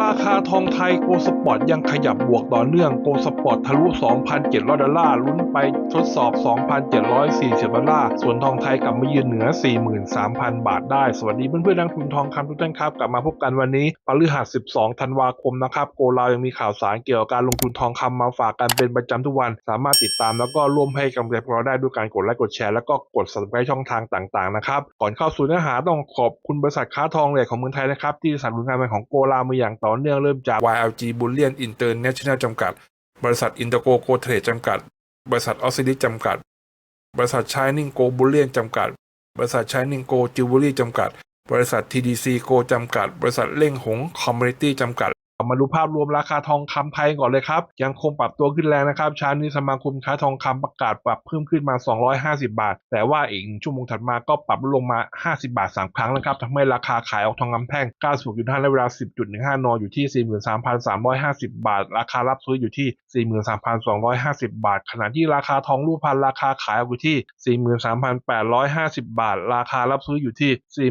ราคาทองไทยโกลสปอร์ตยังขยับบวกต่อเนื่องโกลสปอร์ตทะลุ 2,700 ดอลลาร์ลุ้นไปทดสอบ 2,740 ดอลลาร์ ส่วนทองไทยกลับมายืนเหนือ 43,000 บาทได้ สวัสดีเพื่อนๆนักทุนทองคำทุกท่านครับ กลับมาพบกันวันนี้พฤหัส 12 ธันวาคมนะครับ โกลาวยังมีข่าวสารเกี่ยวกับการลงทุนทองคำมาฝากกันเป็นประจำทุกวัน สามารถติดตามแล้วก็ร่วมให้กำลังใจพวกเราได้ด้วยการกดไลค์กดแชร์แล้วก็กด subscribe ช่องทางต่างๆนะครับ ก่อนเข้าสู่เนื้อหาต้องขอบคุณบริษัทค้าทองเหล็กของเมืองไทยนะครับที่สนับสนุนงานเป็นของโกลามาอย่างต่อเนื่องเริ่มจาก YLG Bullion International จำกัด บริษัทอินเตอร์โกโกเทรดจำกัด บริษัทออสซิลิจำกัด บริษัท Shining Go Bullion จำกัด บริษัท Shining Go Jewelry จำกัด บริษัท TDC Go จำกัด บริษัทเล่งหง community จำกัด มาดูภาพรวมราคาทองคำไทยก่อนเลยครับ ยังคงปรับตัวขึ้นแรงนะครับเช้านี้สมาคมค้าทองคำประกาศปรับเพิ่มขึ้นมา 250 บาท แต่ว่าอีกหนึ่งชั่วโมงถัดมาก็ปรับลงมา 50 บาท 3 ครั้งนะครับทำให้ราคาขายออกทองคำแท่ง 96.5และเวลา 10.15 นอยู่ที่ 43,350 บาท ราคารับซื้ออยู่ที่ 43,250 บาท ขณะที่ราคาทองรูปพรรณราคาขายออกอยู่ที่ 43,850 บาท ราคารับซื้ออยู่ที่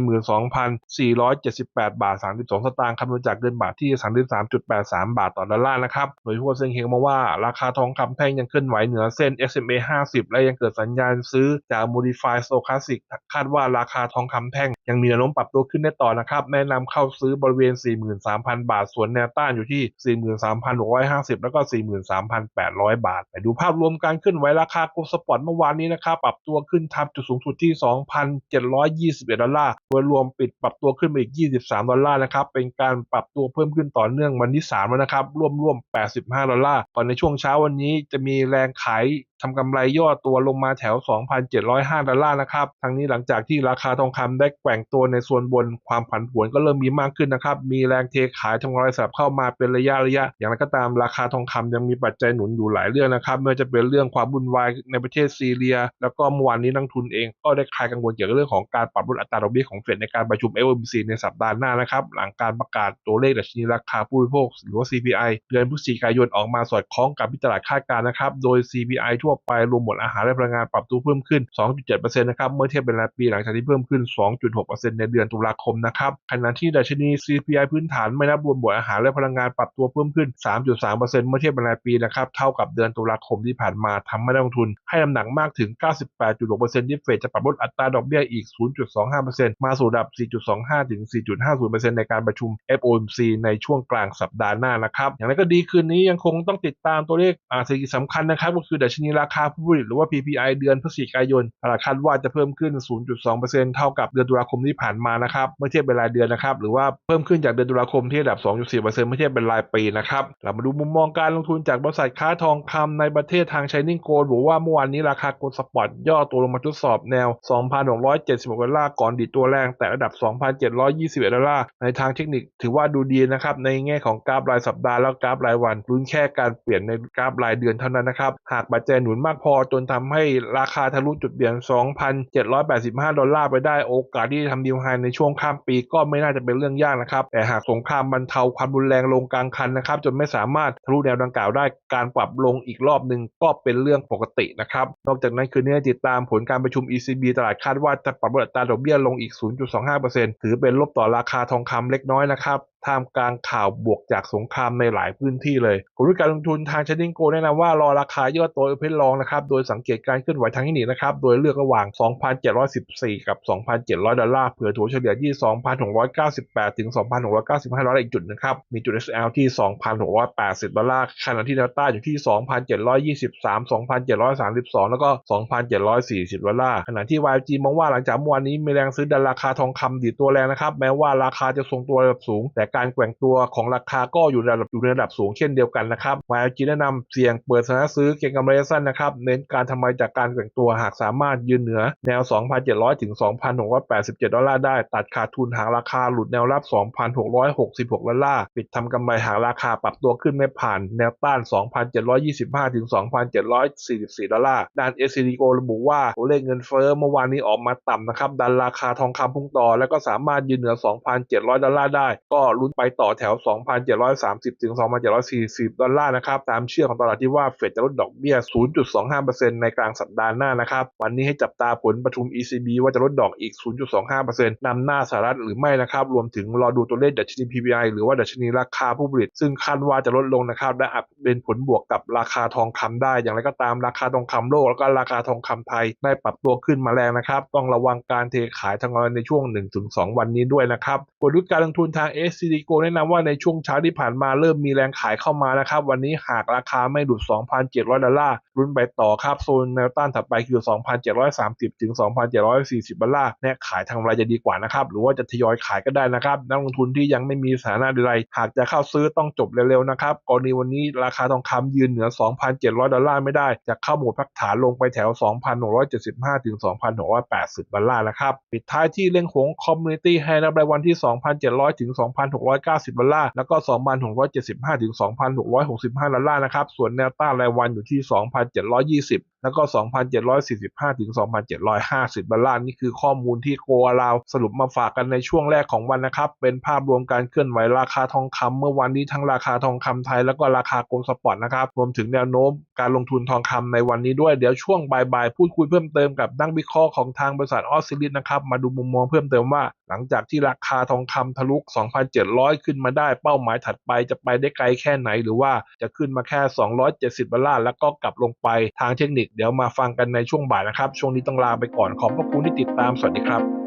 42,478 บาท 32 สตางค์คำนวณจากเงินบาทที่ 33 3.83 บาทต่อดอลลาร์นะครับ โดยทั่วเซ็งเฮงมาว่าราคาทองคำแท่งยังเคลื่อนไหวเหนือเส้น SMA 50 และยังเกิดสัญญาณซื้อจาก Modify Stochastic คาดว่าราคาทองคำแท่งยังมีแนวโน้มปรับตัวขึ้นได้ต่อนะครับ แนะนำเข้าซื้อบริเวณ 43,000 บาท ส่วนแนวต้านอยู่ที่ 43,650 แล้วก็ 43,800 บาท ไปดูภาพรวมการเคลื่อนไหวราคาโกลสปอร์ตเมื่อวานนี้นะครับ ปรับตัวขึ้นทำจุดสูงสุดที่ 2,721 ดอลลาร์โดยรวมปิดปรับตัวขึ้นไปอีก 23 ดอลลาร์นะครับ เป็นการปรับตัวเพิ่มขึ้นต่อเนื่องวันที่3แล้วนะครับร่วมร่วม 85 ดอลลาร์ ก่อนในช่วงเช้าวันนี้จะมีแรงขายทำกำไรย่อตัวลงมาแถว 2,705 ดอลลาร์นะครับ ทั้งนี้หลังจากที่ราคาทองคำได้แกว่งตัวในส่วนบน ความผันผวนก็เริ่มมีมากขึ้นนะครับ มีแรงเทขายทำกำไรสลับเข้ามาเป็นระยะระยะ อย่างไรก็ตามราคาทองคำยังมีปัจจัยหนุนอยู่หลายเรื่องนะครับไม่ว่าจะเป็นเรื่องความวุ่นวายในประเทศซีเรีย แล้วก็เมื่อวานนี้นักทุนเองก็ได้คลายกังวลเกี่ยวกับเรื่องของการปรับลดอัตราดอกเบี้ยของเฟดในการประชุม FOMC ในสัปดาห์หน้านะครับ หลังการประกาศตัวเลขดัชนีราคาผู้ริโภคหรือว่า CPI เดือนพฤศจิกายนออกมาสอดคล้องกับที่ตลาดคาดการณ์นะครับ โดย CPI ทั่วไปรวมหมดอาหารและพลังงานปรับตัวเพิ่มขึ้น 2.7%นะครับ เมื่อเทียบเป็นรายปีหลังจากที่เพิ่มขึ้น 2.6%ในเดือนตุลาคมนะครับ ขณะที่ดัชนี CPI พื้นฐานไม่นับรวมบวกอาหารและพลังงานปรับตัวเพิ่มขึ้น 3.3%เมื่อเทียบเป็นรายปีนะครับ เท่ากับเดือนตุลาคมที่ผ่านมาทำให้นักลงทุน ให้น้ำหนักมากถึง 98.6%ที่เฟดจะปรับลดอัตราดอกเบี้ยอีก 0.25%มาสู่ระดับ 4.25 ถึง 4.50%ในการประชุม FOMC ในช่วงกลางสัปดาห์หน้านะครับ อย่างไรก็ดีคืนนี้ยังคงต้องติดตามตัวเลขเศรษฐกิจสำคัญนะครับ ก็คือดัชนีราคาผู้ผลิตหรือว่า PPI เดือนพฤศจิกายนตลาดคาดว่าจะเพิ่มขึ้น 0.2%เท่ากับเดือนตุลาคมที่ผ่านมานะครับเมื่อเทียบเป็นรายเดือนนะครับหรือว่าเพิ่มขึ้นจากเดือนตุลาคมที่ระดับ 2.4%เมื่อเทียบเป็นรายปีนะครับเรามาดูมุมมองการลงทุนจากบริษัทค้าทองคำในประเทศทาง Shining Gold บอกว่าเมื่อวานนี้ราคาโกลด์สปอร์ตย่อตัวลงมาทดสอบแนว 2,676 ดอลลาร์ก่อนดีดตัวแรงแต่ระดับ 2,721 ดอลลาร์ในทางเทคนิคถือว่าดูดีนะครับในแง่ของกราฟรายสัปดาห์แล้วกราฟรายวันลุ้นแค่การเปลี่ยนในกราฟรายเดือนเท่านั้นนะครับ หากปัจจัยหนุนมากพอจนทำให้ราคาทะลุจุดเปลี่ยน2,785 ดอลลาร์ไปได้โอกาสที่จะทำดีลไฮในช่วงข้ามปีก็ไม่น่าจะเป็นเรื่องยากนะครับ แต่หากสงครามบรรเทาความรุนแรงลงกลางคันนะครับ จนไม่สามารถทะลุแนวดังกล่าวได้การปรับลงอีกรอบหนึ่งก็เป็นเรื่องปกตินะครับ นอกจากนั้นคืนนี้ติดตามผลการประชุม ECB ตลาดคาดว่าจะปรับลดอัตราดอกเบี้ยลงอีก 0.25%ถือเป็นลบต่อราคาทองคำเล็กน้อยนะครับ ท่ามกลางข่าวบวกจากสงครามในหลายพื้นที่เลยผมรู้การลงทุนทางชนิงโกแนะนำว่ารอราคาย่อตัวเอเพนลองนะครับ โดยสังเกตการเคลื่อนไหวทางเทคนิคนะครับ โดยเลือกระหว่าง 2,714 กับ 2,700 ดอลลาร์ เผื่อถัวเฉลี่ยที่ 2,698 ถึง 2,695 ดอลลาร์อีกจุดนะครับ มีจุด SL ที่ 2,680 ดอลลาร์ขณะที่แนวต้านอยู่ที่ 2,723 2,732 แล้วก็ 2,740 ดอลลาร์ ขณะที่ YG มองว่าหลังจากเมื่อวานนี้มีแรงซื้อดันราคาทองคำดีตัวแรงนะครับ แม้ว่าราคาจะทรงตัวระดับสูงแต่การแกว่งตัวของราคาก็อยู่ในระดับอยู่ในระดับสูงเช่นเดียวกันนะครับ YG แนะนำเสี่ยงเปิดสถานะซื้อเก็งกำไรสั้นนะครับ เน้นการทำกำไรจากการแกว่งตัวหากสามารถยืนเหนือแนว 2,700 ถึง 2,687 ดอลลาร์ได้ ตัดขาดทุนหากราคาหลุดแนวรับ 2,666 ดอลลาร์ ปิดทำกำไรหากราคาปรับตัวขึ้นไม่ผ่านแนวต้าน 2,725 ถึง 2,744 ดอลลาร์ ด้าน SCD Go ระบุว่าตัวเลขเงินเฟ้อเมื่อวานนี้ออกมาต่ำนะครับ ดันราคาทองคำพุ่งต่อ แล้วก็สามารถยืนเหนือ 2,700 ดอลลาร์ได้ ก็ลุ้นไปต่อแถว 2,730 ถึง 2,740 ดอลลาร์นะครับ ตามเชื่อของตลาดที่ว่าเฟดจะลดดอกเบี้ย 0.25%ในกลางสัปดาห์หน้านะครับ วันนี้ให้จับตาผลประชุม ECB ว่าจะลดดอกอีก 0.25%นำหน้าสหรัฐหรือไม่นะครับ รวมถึงรอดูตัวเลขดัชนี PPI หรือว่าดัชนีราคาผู้ผลิต ซึ่งคาดว่าจะลดลงนะครับและอาจเป็นผลบวกกับราคาทองคำได้ อย่างไรก็ตามราคาทองคำโลกแล้วก็ราคาทองคำไทยได้ปรับตัวขึ้นมาแรงนะครับ ต้องระวังการเทขายทางออนไลน์ในช่วง 1-2 วันนี้ด้วยนะครับกลยุทธ์การลงทุนทาง SCD Go แนะนำว่าในช่วงเช้าที่ผ่านมาเริ่มมีแรงขายเข้ามานะครับ วันนี้หากราคาไม่หลุด 2,700 ดอลลาร์ลุ้นไปต่อครับโซนแนวต้านถัดไปคือ 2,730 ถึง 2,740 ดอลลาร์แนะขายทางรายจะดีกว่านะครับ หรือว่าจะทยอยขายก็ได้นะครับ นักลงทุนที่ยังไม่มีสถานะใดๆหากจะเข้าซื้อต้องจบเร็วๆนะครับกรณีวันนี้ราคาทองคำยืนเหนือ 2,700 ดอลลาร์ไม่ได้ จะเข้าหมดพักฐานลงไปแถว 2,675 ถึง 2,680 ดอลลาร์นะครับ ปิดท้ายที่เล่งหงคอมมูนิตี้ให้รับรายวันที่ 2,700 ถึง2,690ดอลลาร์แล้วก็ 2,675ถึง2,665ดอลลาร์นะครับส่วนแนวต้านรายวันอยู่ที่ 2,720 แล้วก็ 2,745 ถึง 2,750 ดอลลาร์นี่คือข้อมูลที่โกอาลาวสรุปมาฝากกันในช่วงแรกของวันนะครับ เป็นภาพรวมการเคลื่อนไหวราคาทองคำเมื่อวันนี้ทั้งราคาทองคำไทยแล้วก็ราคาโกลด์สปอร์ตนะครับ รวมถึงแนวโน้มการลงทุนทองคำในวันนี้ด้วยเดี๋ยวช่วงบ่ายๆพูดคุยเพิ่มเติมกับนักวิเคราะห์ของทางบริษัทออสซิลิสนะครับมาดูมุมมองเพิ่มเติมว่าหลังจากที่ราคาทองคำทะลุ2,700 ขึ้นมาได้เป้าหมายถัดไปจะไปได้ไกลแค่ไหน หรือว่าจะขึ้นมาแค่ 270ดอลลาร์แล้วก็กลับลงไปทางเทคนิคเดี๋ยวมาฟังกันในช่วงบ่ายนะครับ ช่วงนี้ต้องลาไปก่อนขอบพระคุณที่ติดตามสวัสดีครับ